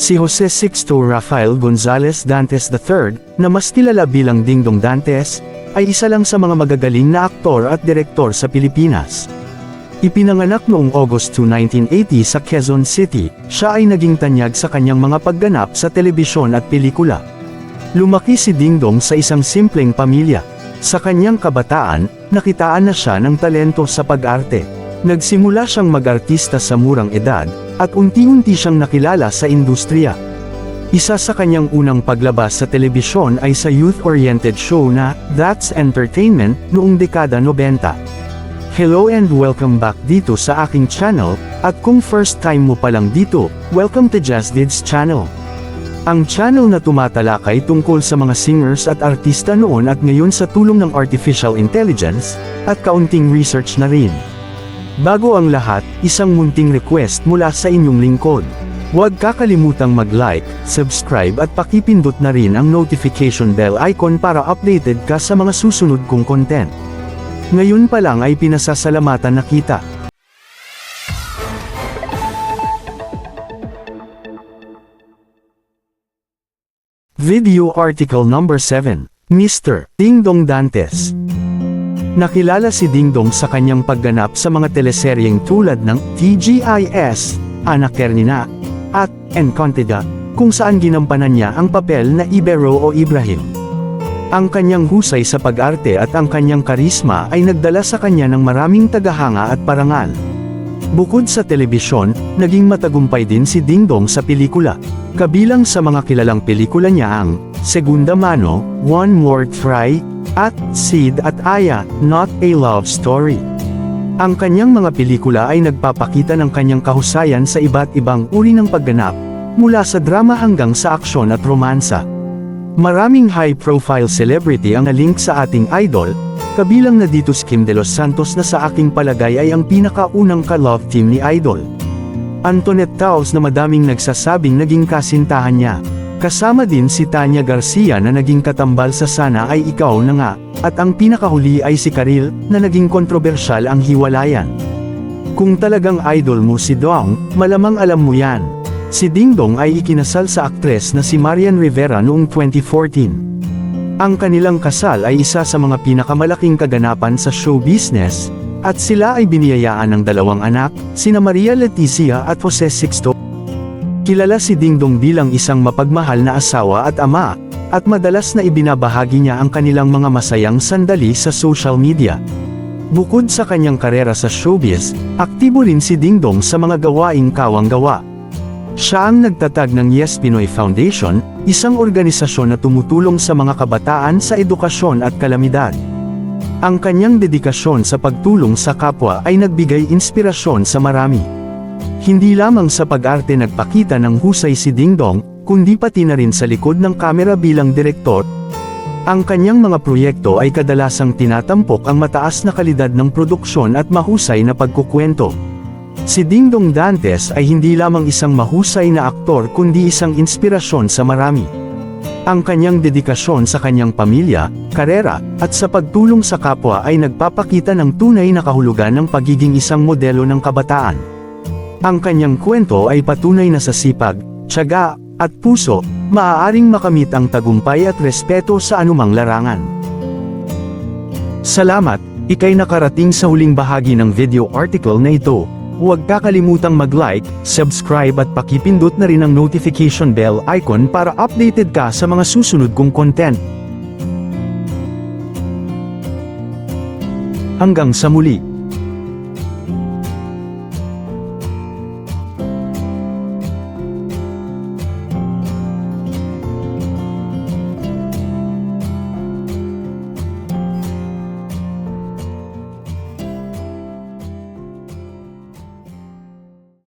Si Jose Sixto Rafael Gonzalez Dantes III, na mas kilala bilang Dingdong Dantes, ay isa lang sa mga magagaling na aktor at direktor sa Pilipinas. Ipinanganak noong August 2, 1980 sa Quezon City, siya ay naging tanyag sa kanyang mga pagganap sa telebisyon at pelikula. Lumaki si Dingdong sa isang simpleng pamilya. Sa kanyang kabataan, nakitaan na siya ng talento sa pag-arte. Nagsimula siyang mag-artista sa murang edad, at unti-unti siyang nakilala sa industriya. Isa sa kanyang unang paglabas sa telebisyon ay sa youth-oriented show na That's Entertainment noong dekada 90. Hello and welcome back dito sa aking channel, at kung first time mo pa lang dito, welcome to Just Dids channel. Ang channel na tumatalakay tungkol sa mga singers at artista noon at ngayon sa tulong ng artificial intelligence, at kaunting research na rin. Bago ang lahat, isang munting request mula sa inyong lingkod. Huwag kakalimutang mag-like, subscribe at pakipindot na rin ang notification bell icon para updated ka sa mga susunod kong content. Ngayon pa lang ay pinasasalamatan na kita. Video article number 7, Mr. Dingdong Dantes. Nakilala si Dingdong sa kanyang pagganap sa mga teleseryeng tulad ng TGIS, Anak Kernina, at Encontida, kung saan ginampanan niya ang papel na Ibero o Ibrahim. Ang kanyang husay sa pag-arte at ang kanyang karisma ay nagdala sa kanya ng maraming tagahanga at parangal. Bukod sa telebisyon, naging matagumpay din si Dingdong sa pelikula. Kabilang sa mga kilalang pelikula niya ang Segunda Mano, One More Try, at Sid at Aya, Not a Love Story. Ang kanyang mga pelikula ay nagpapakita ng kanyang kahusayan sa iba't ibang uri ng pagganap, mula sa drama hanggang sa aksyon at romansa. Maraming high-profile celebrity ang nalink sa ating idol, kabilang na dito si Kim De Los Santos na sa aking palagay ay ang pinakaunang ka-love team ni Idol. Antoinette Taos na madaming nagsasabing naging kasintahan niya. Kasama din si Tanya Garcia na naging katambal sa Sana ay Ikaw na nga, at ang pinakahuli ay si Karil, na naging kontrobersyal ang hiwalayan. Kung talagang idol mo si Dong, malamang alam mo yan. Si Dingdong ay ikinasal sa aktres na si Marian Rivera noong 2014. Ang kanilang kasal ay isa sa mga pinakamalaking kaganapan sa show business, at sila ay biniyayaan ng dalawang anak, sina Maria Leticia at Jose Sixto. Kilala si Dingdong bilang isang mapagmahal na asawa at ama, at madalas na ibinabahagi niya ang kanilang mga masayang sandali sa social media. Bukod sa kanyang karera sa showbiz, aktibo rin si Dingdong sa mga gawaing kawang-gawa. Siya ang nagtatag ng Yes Pinoy Foundation, isang organisasyon na tumutulong sa mga kabataan sa edukasyon at kalamidad. Ang kanyang dedikasyon sa pagtulong sa kapwa ay nagbigay inspirasyon sa marami. Hindi lamang sa pag-arte nagpakita ng husay si Dingdong, kundi pati na rin sa likod ng kamera bilang direktor. Ang kanyang mga proyekto ay kadalasang tinatampok ang mataas na kalidad ng produksyon at mahusay na pagkukwento. Si Dingdong Dantes ay hindi lamang isang mahusay na aktor kundi isang inspirasyon sa marami. Ang kanyang dedikasyon sa kanyang pamilya, karera, at sa pagtulong sa kapwa ay nagpapakita ng tunay na kahulugan ng pagiging isang modelo ng kabataan. Ang kanyang kwento ay patunay na sa sipag, tiyaga, at puso, maaaring makamit ang tagumpay at respeto sa anumang larangan. Salamat, ikay nakarating sa huling bahagi ng video article na ito. Huwag kakalimutang mag-like, subscribe at pakipindot na rin ang notification bell icon para updated ka sa mga susunod kong content. Hanggang sa muli.